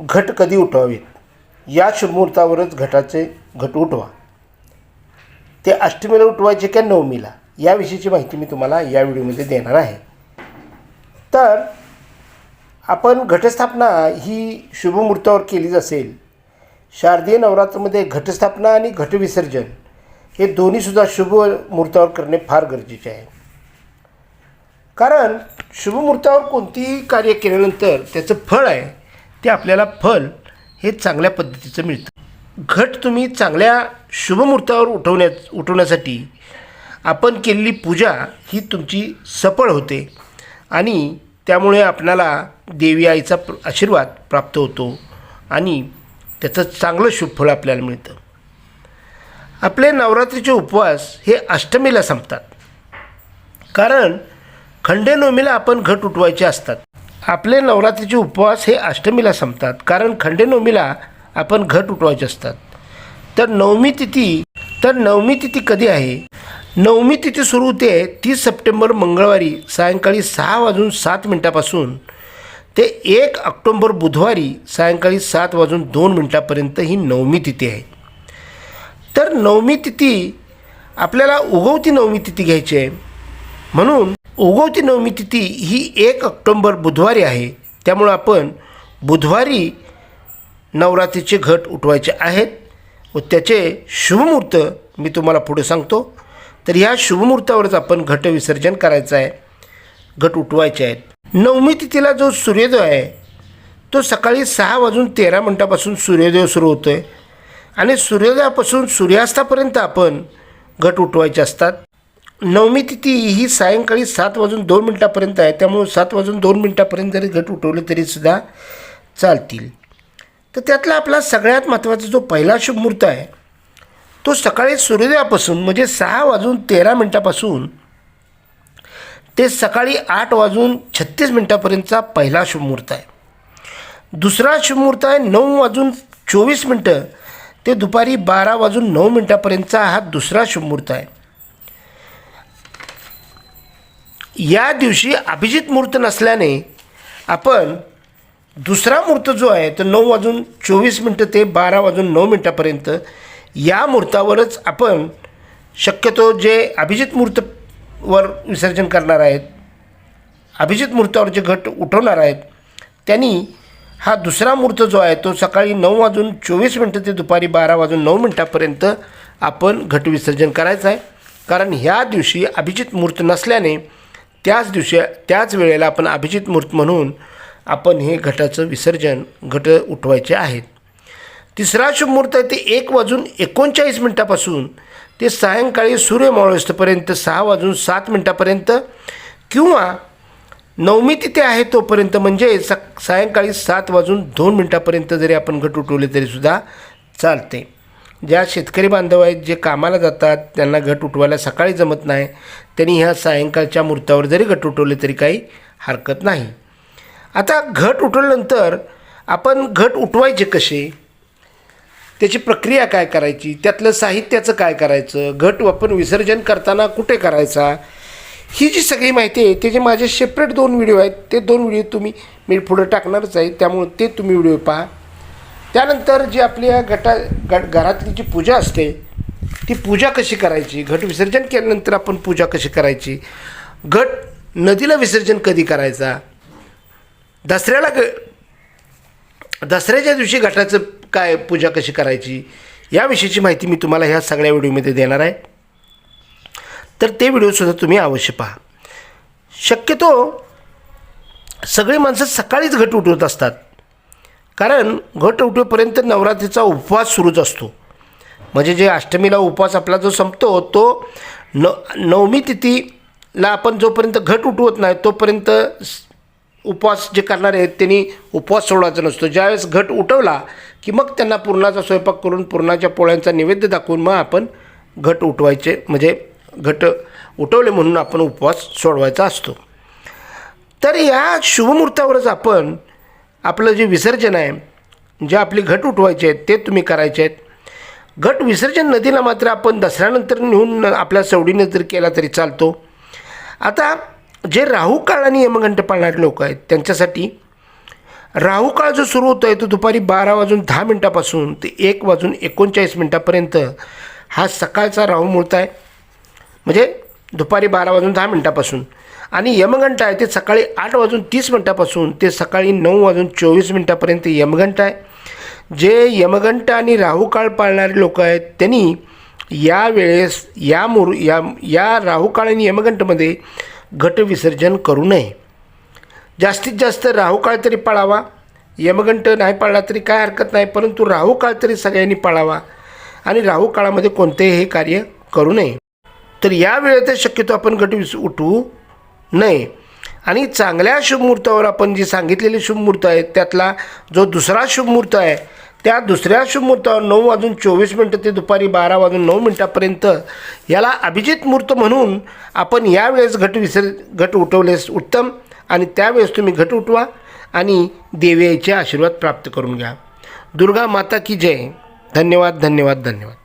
घट कधी उठवावेत या शुभमुहूर्तावरच घटाचे घट उठवा. ते अष्टमीला उठवायचे का नवमीला? याविषयीची माहिती मी तुम्हाला या व्हिडिओमध्ये देणार आहे. तर आपण घटस्थापना ही शुभमुहूर्तावर केलीच असेल. शारदीय नवरात्रमध्ये घटस्थापना आणि घटविसर्जन हे दोन्हीसुद्धा शुभ मुहूर्तावर करणे फार गरजेचे आहे. कारण शुभमुहूर्तावर कोणतीही कार्य केल्यानंतर त्याचं फळ आहे. ते आपल्याला फल हे चांगल्या पद्धतीचं मिळतं. घट तुम्ही चांगल्या शुभमुहूर्तावर उठवण्या उठवण्यासाठी आपण केलेली पूजा ही तुमची सफळ होते आणि त्यामुळे आपणाला देवी आईचा प्र आशीर्वाद प्राप्त होतो आणि त्याचं चांगलं शुभफळ आपल्याला मिळतं. आपले नवरात्रीचे उपवास हे अष्टमीला संपतात. कारण खंडेनवमीला आपण घट उठवायचे असतात. आपले नवरात्रीचे उपवास हे अष्टमीला संपतात कारण खंडेनवमीला आपण घट उठवायचे असतात. तर नवमी तिथी तर नवमी तिथी कधी आहे? नवमी तिथी सुरू होते तीस सप्टेंबर मंगळवारी सायंकाळी सहा वाजून सात मिनटापासून ते एक ऑक्टोंबर बुधवारी सायंकाळी सात वाजून दोन मिनटापर्यंत ही नवमी तिथी आहे. तर नवमी तिथी आपल्याला उगवती नवमी तिथी घ्यायची आहे. म्हणून उगवती नवमी तिथी ही एक ऑक्टोंबर बुधवारी आहे. त्यामुळं आपण बुधवारी नवरात्रीचे घट उठवायचे आहेत व त्याचे शुभमुहूर्त मी तुम्हाला पुढे सांगतो. तर ह्या शुभमुहूर्तावरच आपण घट विसर्जन करायचं आहे. घट उठवायचे आहेत. नवमी तिथीला जो सूर्योदय आहे तो सकाळी सहा वाजून तेरा मिनटापासून सूर्योदय सुरू होतो आहे आणि सूर्योदयापासून सूर्यास्तापर्यंत आपण घट उठवायचे असतात. नवमी तिथी ही सायंकाळी सात वाजून दोन मिनटापर्यंत आहे. त्यामुळे सात वाजून दोन मिनटापर्यंत जरी घट उठवले तरीसुद्धा चालतील. तर त्यातला आपला सगळ्यात महत्त्वाचा जो पहिला शुभ मुहूर्त आहे तो सकाळी सूर्योदयापासून म्हणजे सहा वाजून तेरा मिनटापासून ते सकाळी आठ वाजून छत्तीस मिनटापर्यंतचा पहिला शुभमुहूर्त आहे. दुसरा शुभमुहूर्त आहे नऊ वाजून चोवीस मिनटं ते दुपारी बारा वाजून नऊ मिनटापर्यंतचा हा दुसरा शुभमुहूर्त आहे. या दिवशी अभिजित मुहूर्त नसल्याने आपण दुसरा मुहूर्त जो आहे तो नऊ वाजून चोवीस मिनटं ते बारा वाजून नऊ मिनटापर्यंत या मुहूर्तावरच आपण शक्यतो जे अभिजित मुहूर्तवर विसर्जन करणार आहेत अभिजित मुहूर्तावर जे घट उठवणार आहेत त्यांनी हा दुसरा मुहूर्त जो आहे तो सकाळी नऊ वाजून चोवीस मिनटं ते दुपारी बारा वाजून नऊ मिनटापर्यंत आपण घट विसर्जन करायचं आहे. कारण ह्या दिवशी अभिजित मुहूर्त नसल्याने त्याच दिवशी त्याच वेळेला आपण अभिजित मूर्त म्हणून आपण हे घटाचं विसर्जन घट उठवायचे आहेत. तिसरा शुभ मुहूर्त आहे ते एक वाजून एकोणचाळीस मिनटापासून ते सायंकाळी सूर्य मावळेस्तपर्यंत सहा वाजून सात मिनटापर्यंत किंवा नवमी तिथे आहे तोपर्यंत म्हणजे सक सायंकाळी सात वाजून दोन मिनटापर्यंत जरी आपण घट उठवले तरीसुद्धा चालते. ज्या शेतकरी बांधव आहेत जे कामाला जातात त्यांना घट उठवायला सकाळी जमत नाही त्यांनी ह्या सायंकाळच्या मुहूर्तावर जरी घट उठवले तरी काही हरकत नाही. आता घट उठवल्यानंतर आपण घट उठवायचे कसे? त्याची प्रक्रिया काय करायची? त्यातलं साहित्याचं काय करायचं? घट आपण विसर्जन करताना कुठे करायचा? ही जी सगळी माहिती आहे त्याचे माझे सेपरेट दोन व्हिडिओ आहेत ते दोन व्हिडिओ तुम्ही मी पुढे टाकणारच आहे त्यामुळे ते तुम्ही व्हिडिओ पहा. त्यानंतर जी आपल्या गटा गट घरातली जी पूजा असते ती पूजा कशी करायची? घट विसर्जन केल्यानंतर आपण पूजा कशी करायची? घट नदीला विसर्जन कधी करायचा? दसऱ्याला ग दसऱ्याच्या दिवशी घटाचं काय पूजा कशी करायची? याविषयीची माहिती मी तुम्हाला ह्या सगळ्या व्हिडिओमध्ये देणार आहे. तर ते व्हिडिओसुद्धा तुम्ही अवश्य पहा. शक्यतो सगळी माणसं सकाळीच घट उठवत असतात. कारण घट उठेपर्यंत नवरात्रीचा उपवास सुरूच असतो. म्हणजे जे अष्टमीला उपवास आपला जो संपतो तो न नवमी तिथीला आपण जोपर्यंत घट उठवत नाही तोपर्यंत उपवास जे करणारे आहेत त्यांनी उपवास सोडायचा नसतो. ज्यावेळेस घट उठवला की मग त्यांना पुरणाचा स्वयंपाक करून पुरणाच्या पोळ्यांचा नैवेद्य दाखवून मग आपण घट उठवायचे. म्हणजे घट उठवले म्हणून आपण उपवास सोडवायचा असतो. तर या शुभमुहूर्तावरच आपण आपलं जे विसर्जन आहे जे आपली घट उठवायचे आहेत ते तुम्ही करायचे आहेत. घट विसर्जन नदीला मात्र आपण दसऱ्यानंतर नेऊन आपल्या सवडीने जर केला तरी चालतो. आता जे राहूकाळ आणि यमघंट पाळणारे लोक आहेत त्यांच्यासाठी राहूकाळ जो सुरू होतो आहे तो दुपारी बारा वाजून दहा मिनटापासून ते एक वाजून एकोणचाळीस मिनटापर्यंत हा सकाळचा राहू मुळत आहे. म्हणजे दुपारी बारा वाजून दहा मिनटापासून. आणि यमघंटा आहे ते सकाळी आठ वाजून तीस मिनटापासून ते सकाळी नऊ वाजून चोवीस मिनटापर्यंत यमघंटा आहे. जे यमघंटा आणि राहुकाळ पाळणारे लोक आहेत त्यांनी या वेळेस या मुर या या राहू काळ आणि यमघंटमध्ये घट विसर्जन करू नये. जास्तीत जास्त राहू काळ तरी पाळावा. यमघंट नाही पाळला तरी काय हरकत नाही परंतु राहू काळ तरी सगळ्यांनी पाळावा. आणि राहू काळामध्ये कोणतेही हे कार्य करू नये. तर या वेळेत शक्यतो आपण गट विस उठवू नये आणि चांगल्या शुभमुहूर्तावर आपण जी सांगितलेली शुभमुहूर्त आहे त्यातला जो दुसरा शुभमुहूर्त आहे त्या दुसऱ्या शुभमुहूर्तावर नऊ वाजून चोवीस मिनटं ते दुपारी बारा वाजून नऊ मिनटापर्यंत याला अभिजित मुहूर्त म्हणून आपण यावेळेस घट विसर घट उठवलेस उत्तम आणि त्यावेळेस तुम्ही घट उठवा आणि देवीचे आशीर्वाद प्राप्त करून घ्या. दुर्गा माता की जय. धन्यवाद धन्यवाद धन्यवाद.